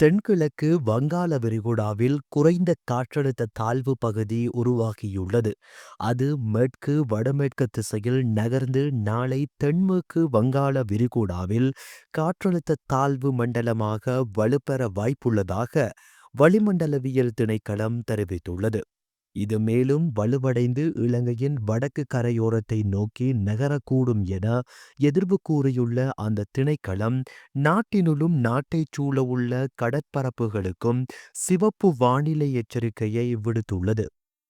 தென்கிழக்கு வங்காள விரிகுடாவில் குறைந்த காற்றழுத்த தாழ்வு பகுதி உருவாகியுள்ளது. அது மேற்கு வடமேற்கு திசையில் நகர்ந்து நாளை தென்மேற்கு வங்காள விரிகுடாவில் காற்றழுத்த தாழ்வு மண்டலமாக வலுப்பெற வாய்ப்புள்ளதாக வளிமண்டலவியல் திணைக்களம் தெரிவித்துள்ளது. இது மேலும் வலுவடைந்து இலங்கையின் வடக்கு கரையோரத்தை நோக்கி நகரக்கூடும் என எதிர்வு கூறியுள்ள அந்த திணைக்களம் நாட்டினுள்ளும் நாட்டைச் சூழவுள்ள கடற்பரப்புகளுக்கும் சிவப்பு வானிலை எச்சரிக்கையை விடுத்துள்ளது.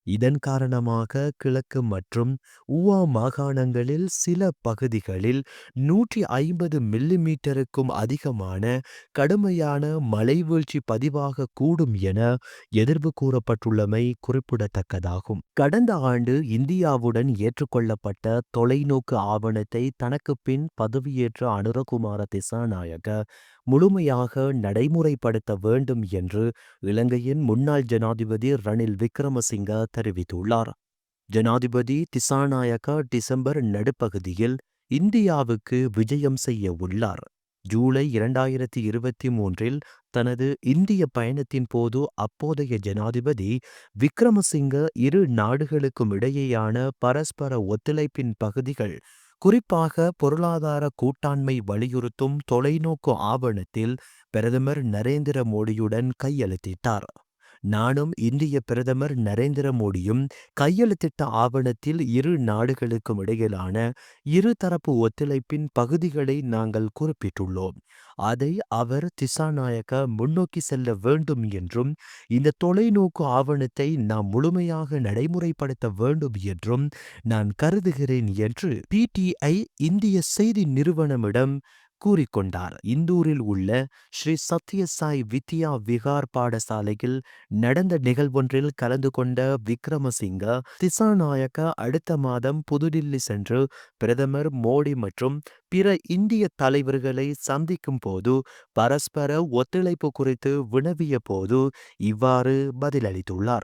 இதன் காரணமாக கிழக்கு மற்றும் உவா மாகாணங்களில் சில பகுதிகளில் நூற்றி ஐம்பது மில்லிமீட்டருக்கும் அதிகமான கடுமையான மலைவீழ்ச்சி பதிவாகக் கூடும் என எதிர்வு கூறப்பட்டுள்ளமை குறிப்பிடத்தக்கதாகும். கடந்த ஆண்டு இந்தியாவுடன் ஏற்றுக்கொள்ளப்பட்ட தொலைநோக்கு ஆவணத்தை தனக்கு பின் பதவியேற்ற அனுரகுமார திசாநாயக முழுமையாக நடைமுறைப்படுத்த வேண்டும் என்று இலங்கையின் முன்னாள் ஜனாதிபதி ரணில் விக்கிரமசிங்க தெரிவித்துள்ளார். ஜனாதிபதி திசாநாயக்கா டிசம்பர் நடுப்பகுதியில் இந்தியாவுக்கு விஜயம் செய்ய உள்ளார். ஜூலை இரண்டாயிரத்தி இருபத்தி மூன்றில் தனது இந்திய பயணத்தின் போது அப்போதைய ஜனாதிபதி விக்கிரமசிங்க இரு நாடுகளுக்கும் இடையேயான பரஸ்பர ஒத்துழைப்பின் பகுதிகள் குறிப்பாக பொருளாதார கூட்டாண்மை வலியுறுத்தும் தொலைநோக்கு ஆவணத்தில் பிரதமர் நரேந்திர மோடியுடன் கையெழுத்திட்டார். நானும் இந்திய பிரதமர் நரேந்திர மோடியும் கையெழுத்திட்ட ஆவணத்தில் இரு நாடுகளுக்கும் இடையிலான இருதரப்பு ஒத்துழைப்பின் பகுதிகளை நாங்கள் குறிப்பிட்டுள்ளோம். அதை அவர் திசாநாயக்க முன்னோக்கி செல்ல வேண்டும் என்றும் இந்த தொலைநோக்கு ஆவணத்தை நாம் முழுமையாக நடைமுறைப்படுத்த வேண்டும் என்றும் நான் கருதுகிறேன் என்று பிடிஐ இந்திய செய்தி நிறுவனமிடம் கூறிக்கொண்டார். இந்தூரில் உள்ள ஸ்ரீ சத்ய சாய் வித்யா விகார் பாடசாலையில் நடந்த நிகழ்வொன்றில் கலந்து கொண்ட விக்ரமசிங்க திசாநாயக்க அடுத்த மாதம் புதுடில்லி சென்று பிரதமர் மோடி மற்றும் பிற இந்திய தலைவர்களை சந்திக்கும் போது பரஸ்பர ஒத்துழைப்பு குறித்து வினவிய போது இவ்வாறு பதிலளித்துள்ளார்.